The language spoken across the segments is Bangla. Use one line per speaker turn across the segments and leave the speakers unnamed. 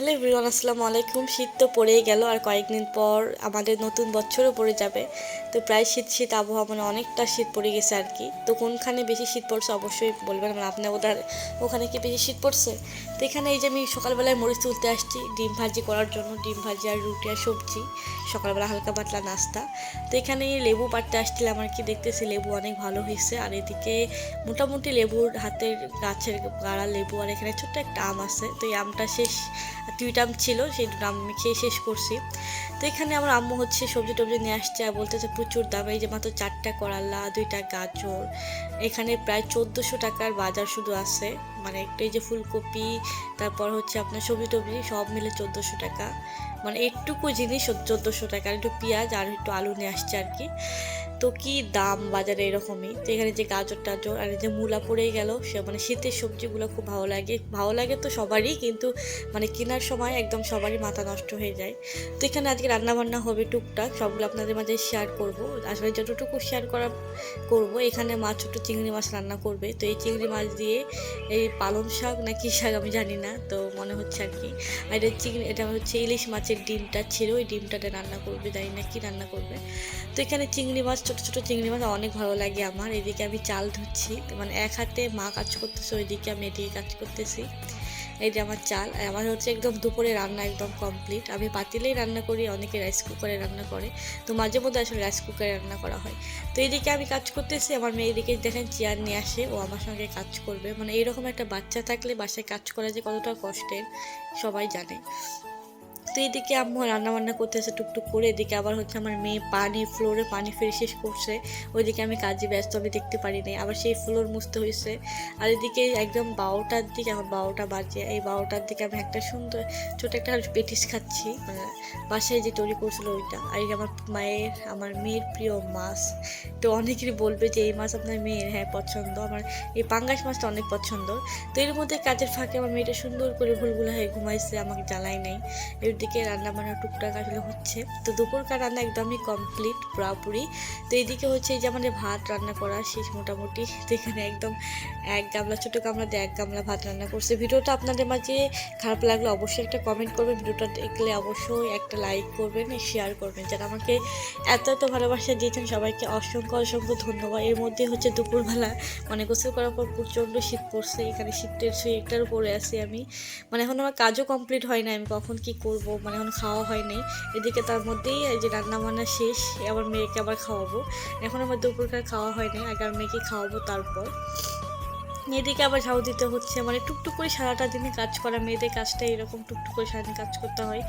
হ্যালো এভরিওয়ান, আসসালামু আলাইকুম। শীত তো পড়েই গেল আর কয়েকদিন পর আমাদের নতুন বছরও পড়ে যাবে। তো প্রায় শীত শীত আবহাওয়া মানে অনেকটা শীত পড়ে গেছে আর কি। তো কোনখানে বেশি শীত পড়ছে অবশ্যই বলবেন মানে আপনার ওদের ওখানে কি বেশি শীত পড়ছে? তো এখানে এই যে আমি সকালবেলায় মরিচ তুলতে আসছি, ডিম ভাজি করার জন্য, ডিম ভাজি আর রুটি আর সবজি, সকালবেলা হালকা পাতলা নাস্তা। তো এখানে লেবু পাড়তে আসছিলাম আর কি, দেখতেছি লেবু অনেক ভালো হয়েছে। আর এদিকে মোটামুটি লেবুর হাতের গাছের গাড়া লেবু আর এখানে ছোট্ট একটা আম আছে। তো এই আমটা শেষ দুইটা আম ছিল, সেই দুটো আম খেয়ে শেষ করছি। তো এখানে আমার আম্মু হচ্ছে সবজি টবজি নিয়ে আসছে আর বলতেছে প্রচুর দাম। এই যে মাত্র চারটা করাল্লা দুইটা গাজর, এখানে প্রায় চোদ্দোশো টাকার বাজার শুধু আছে। মানে একটা এই যে ফুলকপি, তারপর হচ্ছে আপনার সবজি টবজি, সব মিলে চোদ্দোশো টাকা। মানে একটুকু জিনিস চোদ্দোশো টাকা, একটু পেঁয়াজ আর একটু আলু নিয়ে আসছে আর কি। তো কি দাম বাজারে এরকমই? তো এখানে যে গাজর টাজর আর যে মূলা পড়েই গেল, সে মানে শীতের সবজিগুলো খুব ভালো লাগে। ভালো লাগে তো সবারই, কিন্তু মানে কেনার সময় একদম সবারই মাথা নষ্ট হয়ে যায়। তো এখানে আজকে রান্না বান্না হবে টুকটাক, সবগুলো আপনাদের মাঝে শেয়ার করব। আসলে যতটুকু শেয়ার করা করব, এখানে মাছ ছোটো চিংড়ি মাছ রান্না করবে। তো এই চিংড়ি মাছ দিয়ে এই পালং শাক না কী শাক আমি জানি না, তো মনে হচ্ছে আর কি। আর এটা চিংড়ি, এটা হচ্ছে ইলিশ মাছের ডিমটা ছিল ওই ডিমটাতে রান্না করবে, জানি না কি রান্না করবে। তো এখানে চিংড়ি মাছ ছোটো ছোটো চিংড়ি মাছ অনেক ভালো লাগে আমার। এদিকে আমি চাল ধুচ্ছি মানে এক হাতে মা কাজ করতেছে, ওইদিকে আমি এদিকে কাজ করতেছি। এই যে আমার চাল আমার হচ্ছে একদম দুপুরে রান্না একদম কমপ্লিট আমি পাতিলেই রান্না করি, অনেকে রাইস কুকারে রান্না করে। তো মাঝে মধ্যে আসলে রাইস কুকারে রান্না করা হয়। তো এইদিকে আমি কাজ করতেছি, আমার মেয়ে এদিকে দেখেন চেয়ার নিয়ে আসে, ও আমার সঙ্গে কাজ করবে। মানে এরকম একটা বাচ্চা থাকলে বাসায় কাজ করা যে কতটা কষ্টের, সবাই জানে। তো এদিকে আম্মু রান্না বান্না করতেছে, টুকটুক করে। এদিকে আবার হচ্ছে আমার মেয়ে পানি, ফ্লোরে পানি ফেলে শেষ করছে। ওইদিকে আমি কাজে ব্যস্ত, আমি দেখতে পারি নাই। আবার সেই ফ্লোর মুছতে হয়েছে আর এদিকে একদম বারোটার দিকে, আমার বারোটা বাজে। এই বারোটার দিকে আমি একটা সুন্দর, ছোট একটা পেটিস খাচ্ছি। মানে বাসায় যে তৈরি করছিল ওইটা। আর আমার মায়ের, আমার মেয়ের প্রিয় মাছ। তো অনেকেরই বলবে যে এই মাছ আপনার মেয়ের হ্যাঁ পছন্দ। আমার এই পাঙ্গাস মাছটা অনেক পছন্দ। তো এর মধ্যে কাজের ফাঁকে আমার মেয়েটা সুন্দর করে ভুলগুলো হয়ে ঘুমাইছে, আমাকে জ্বালাই নাই। দিকে রান্না বান্না টুকটাক আসলে হচ্ছে। তো দুপুরকার রান্না একদমই কমপ্লিট পুরাপুরি। তো এইদিকে হচ্ছে এই যে আমাদের ভাত রান্না করা শেষ মোটামুটি। তো এখানে একদম এক গামলা, ছোটো গামলা দিয়ে এক গামলা ভাত রান্না করছে। ভিডিওটা আপনাদের মাঝে খারাপ লাগলে অবশ্যই একটা কমেন্ট করবেন। ভিডিওটা দেখলে অবশ্যই একটা লাইক করবেন শেয়ার করবেন। যারা আমাকে এত এত ভালোবাসা দিয়েছেন, সবাইকে অসংখ্য অসংখ্য ধন্যবাদ। এর মধ্যে হচ্ছে দুপুরবেলা মানে গোসল করার পর প্রচণ্ড শীত পড়ছে। এখানে শীতের সোয়েটার পরে আছি আমি। মানে এখন আমার কাজও কমপ্লিট হয় না আমি কখন কি করব? মানে এখন খাওয়া হয়নি। এদিকে তার মধ্যেই যে রান্না বান্না শেষ আবার মেয়েকে আবার খাওয়াবো। এখন আমার দুপুরকার খাওয়া হয়নি, আগে আর মেয়েকে খাওয়াবো তারপর। এদিকে আবার ঝাউ দিতে হচ্ছে মানে টুকটুক করে সারাটা দিনে কাজ করা, মেয়েদের কাজটা এরকম টুকটুক করে সারাদিন কাজ করতে হয়।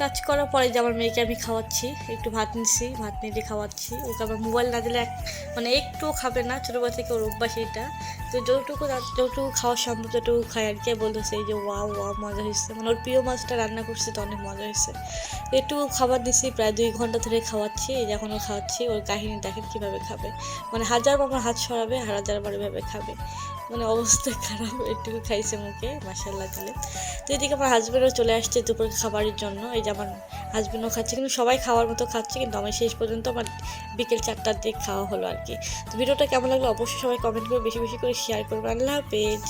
কাজ করার পরে যে আমার মেয়েকে আমি খাওয়াচ্ছি, একটু ভাত নিচ্ছি ভাত নিয়ে খাওয়াচ্ছি। ওকে আবার মোবাইল না দিলে এক মানে একটুও খাবে না, ছোটোবেলা থেকে ওর অভ্যাস এটা তো যতটুকু যতটুকু খাওয়া সম্ভব, ততটুকু খাই আর কি। বলতো এই যে ওয়া ওয়া মজা হয়েছে মানে ওর প্রিয় মাছটা রান্না করছে তো অনেক মজা হয়েছে একটু খাবার দিছি, প্রায় দুই ঘণ্টা ধরে খাওয়াচ্ছি। এই যে এখনও খাওয়াচ্ছি, ওর কাহিনী দেখেন কীভাবে খাবে। মানে হাজার আমার হাত সরাবে, আর হাজার বার এভাবে খাবে। মানে অবস্থা খারাপ একটুকু খাইছে মুখে মাসাল্লাহ দিলে তো এদিকে আমার হাজব্যান্ডও চলে আসছে দুপুর খাবারের জন্য। এই যে আমার হাজব্যান্ডও খাচ্ছে, কিন্তু সবাই খাওয়ার মতো খাচ্ছে, কিন্তু আমার শেষ পর্যন্ত আমার বিকেল চারটার দিকে খাওয়া হলো আর কি। তো ভিডিওটা কেমন লাগল অবশ্যই সবাই কমেন্ট করে বেশি বেশি করে শেয়ার করবে আল্লাহ হাফেজ।